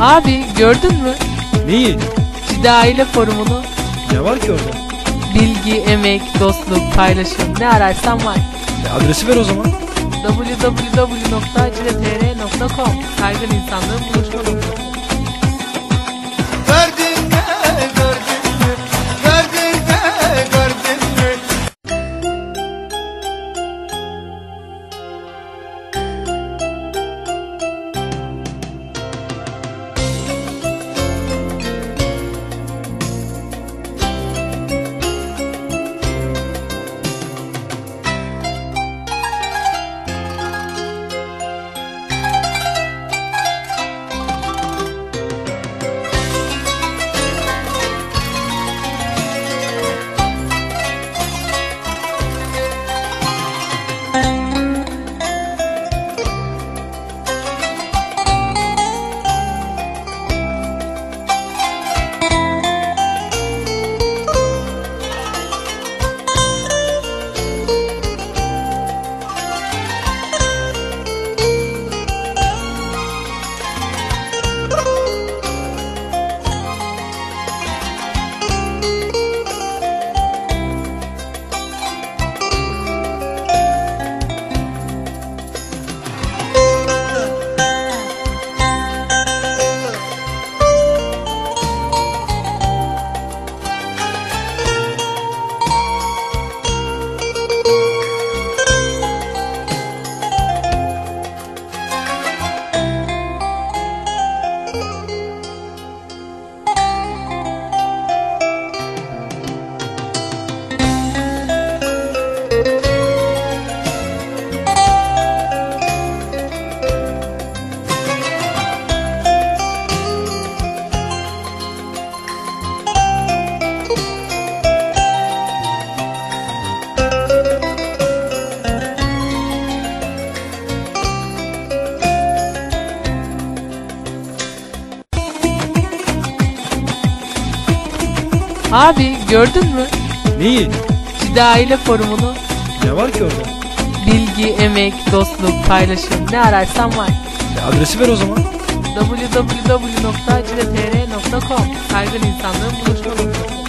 Abi gördün mü? Neyi? Cide Aile Forumu'nu Ne var ki orada? bilgi, emek, dostluk, paylaşım ne ararsan var. E, adresi ver o zaman. www.cidetr.com Saygın insanlığın buluşma Abi gördün mü? Neyi? Cide Aile Forumunu. Ne var ki orada? Bilgi, emek, dostluk, paylaşım ne ararsan var. E, adresi ver o zaman. www.cidetr.com Saygın insanlığın buluşma noktası.